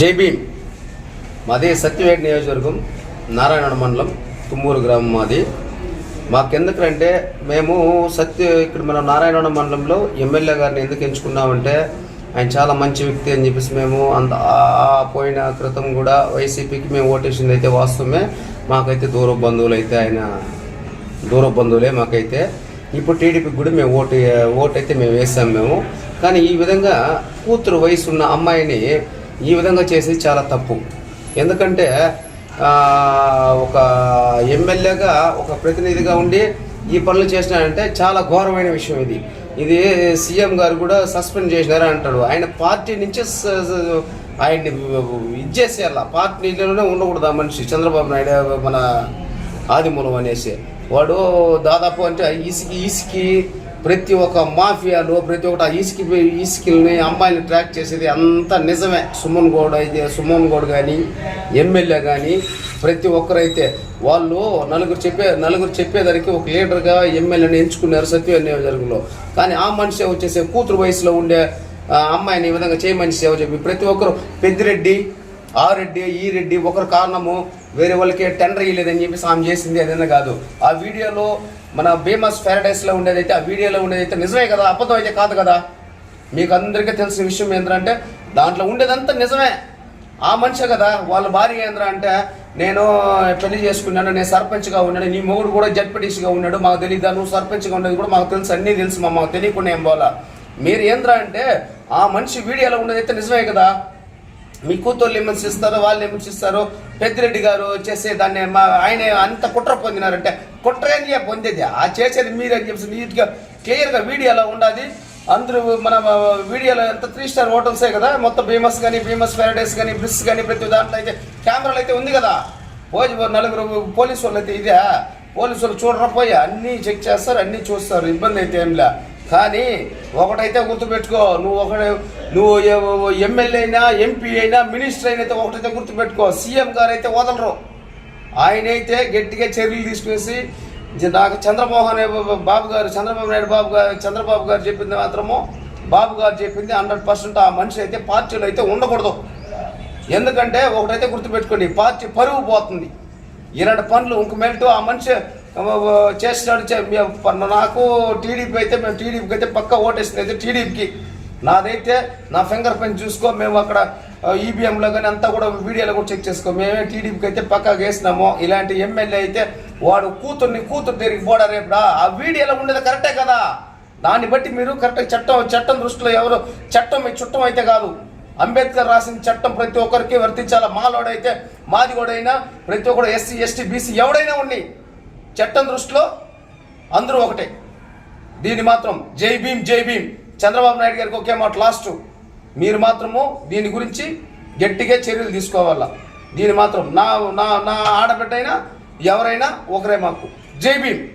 జై మాది సత్యవేట నియోజకవర్గం నారాయణ మండలం తుమ్మూరు గ్రామం మాది. మాకెందుకంటే మేము సత్య ఇక్కడ మన నారాయణ మండలంలో ఎమ్మెల్యే గారిని ఎందుకు ఎంచుకున్నామంటే ఆయన చాలా మంచి వ్యక్తి అని చెప్పేసి మేము అంత పోయిన క్రితం కూడా వైసీపీకి మేము ఓటేసింది అయితే వాస్తవమే. మాకైతే దూర బంధువులు అయితే ఆయన దూర బంధువులే మాకైతే. ఇప్పుడు టీడీపీకి కూడా మేము ఓటు ఓటు అయితే మేము వేసాం మేము. కానీ ఈ విధంగా కూతురు వయసు ఉన్న అమ్మాయిని ఈ విధంగా చేసేది చాలా తప్పు. ఎందుకంటే ఒక ఎమ్మెల్యేగా ఒక ప్రతినిధిగా ఉండి ఈ పనులు చేసినారంటే చాలా ఘోరమైన విషయం ఇది. ఇది సీఎం గారు కూడా సస్పెండ్ చేసినారు అంటాడు. ఆయన పార్టీ నుంచి ఆయన్ని ఇచ్చేసేయాల. పార్టీలోనే ఉండకూడదు ఆ మనిషి చంద్రబాబు నాయుడు మన ఆదిమూలం అనేసి. వాడు దాదాపు అంటే ఇసుకి ఇసుకి ప్రతి ఒక్క మాఫియాలో ప్రతి ఒక్కటి ఆ ఈసికి ఈసికిల్ని అమ్మాయిని ట్రాక్ చేసేది అంతా నిజమే. సుమన్ గౌడ్ అయితే సుమన్ గౌడ్ కానీ ఎమ్మెల్యే కానీ ప్రతి ఒక్కరైతే. వాళ్ళు నలుగురు చెప్పే నలుగురు చెప్పేదానికి ఒక లీడర్గా ఎమ్మెల్యేని ఎంచుకున్నారు సత్య నియోజకవర్గంలో కానీ ఆ మనిషి వచ్చేసి కూతురు వయసులో ఉండే అమ్మాయిని ఈ విధంగా చేయమని సేవ చెప్పి ప్రతి ఒక్కరు పెద్దిరెడ్డి ఆ రెడ్డి ఈ రెడ్డి ఒకరు కారణము వేరే వాళ్ళకి టెండర్ ఇవ్వలేదని చెప్పేసి ఆమె చేసింది అదేనా కాదు. ఆ వీడియోలో మన బేమస్ ప్యారడైస్లో ఉండేదైతే ఆ వీడియోలో ఉండేదైతే నిజమే కదా అబద్ధం అయితే కాదు కదా? మీకు అందరికీ తెలిసిన విషయం ఏంటంటే దాంట్లో ఉండేదంతా నిజమే. ఆ మనిషే కదా వాళ్ళ భార్య ఏంద్రా అంటే నేను పెళ్ళి చేసుకున్నాను నేను సర్పంచ్గా ఉన్నాను నీ మొగుడు కూడా జడ్పీటీసీగా ఉన్నాడు మాకు తెలియదా నువ్వు సర్పంచ్గా ఉండేది కూడా మాకు తెలుసు అన్నీ తెలుసు మా మాకు తెలియకుండా ఏం పోలా మీరు ఏంద్రా అంటే ఆ మనిషి వీడియోలో ఉండేదైతే నిజమే కదా? మీ కూతుర్లు ఇస్తారు వాళ్ళు విమర్శిస్తారు పెద్దిరెడ్డి గారు చేసే దాన్ని మా ఆయన అంత కుట్ర పొందినారంటే కుట్ర ఏంది పొందేది. ఆ చేసేది మీరని చెప్పి నీట్గా క్లియర్గా వీడియోలో ఉండాలి అందరూ మన వీడియోలో ఎంత త్రీ స్టార్ హోటల్సే కదా మొత్తం బీమస్ కానీ బీమస్ ప్యారడైస్ కానీ బ్రిస్ కానీ ప్రతి దాంట్లో అయితే కెమెరాలు అయితే ఉంది కదా. పోయి నలుగురు పోలీసు వాళ్ళు అయితే ఇదే పోలీసు వాళ్ళు చూడరా పోయి అన్నీ చెక్ చేస్తారు అన్నీ చూస్తారు. ఇబ్బంది అయితే ఏంలే కానీ ఒకటైతే గుర్తుపెట్టుకో నువ్వు ఒక నువ్వు ఎమ్మెల్యే అయినా ఎంపీ అయినా మినిస్టర్ అయినా అయితే ఒకటైతే గుర్తుపెట్టుకో సీఎం గారు అయితే వదలరు. ఆయనైతే గట్టిగా చర్యలు తీసుకునేసి నాకు చంద్రమోహన్ బాబు గారు చంద్రబాబు నాయుడు బాబు గారు చంద్రబాబు గారు చెప్పింది మాత్రము బాబు గారు చెప్పింది హండ్రెడ్ పర్సెంట్ ఆ మనిషి అయితే పార్టీలో అయితే ఉండకూడదు. ఎందుకంటే ఒకటైతే గుర్తుపెట్టుకోండి పార్టీ పరువు పోతుంది. ఇలాంటి పనులు ఇంక మెల్టు ఆ మనిషి చేసినాడు మేము నాకు టీడీపీ అయితే మేము టీడీపీకి అయితే పక్క ఓటేసింది అయితే టీడీపీకి. నాదైతే నా ఫింగర్ ప్రింట్ చూసుకో మేము అక్కడ ఈబీఎంలో కానీ అంతా కూడా వీడియోలో కూడా చెక్ చేసుకో. మేమే టీడీపీకి అయితే పక్కా వేసినాము. ఇలాంటి ఎమ్మెల్యే అయితే వాడు కూతుర్ని కూతురు దగ్గరికి పోడా రేపుడా ఆ వీడియోలో ఉండేది కరెక్టే కదా? దాన్ని బట్టి మీరు కరెక్ట్గా చట్టం చట్టం దృష్టిలో ఎవరు? చట్టం మీ చుట్టం అయితే కాదు. అంబేద్కర్ రాసిన చట్టం ప్రతి ఒక్కరికి వర్తించాలా? మాలోడైతే మాది కూడా అయినా ప్రతి ఒక్కరు ఎస్సీ ఎస్టీ బీసీ ఎవడైనా ఉండి చట్టం దృష్టిలో అందరూ ఒకటే. దీన్ని మాత్రం జై భీమ్ జై భీమ్. చంద్రబాబు నాయుడు గారికి ఒకే మాట లాస్ట్. మీరు మాత్రము దీని గురించి గట్టిగా చర్యలు తీసుకోవాలా? దీని మాత్రం నా నా నా ఆడబిడ్డైనా ఎవరైనా ఒకరే మాకు. జై భీమ్.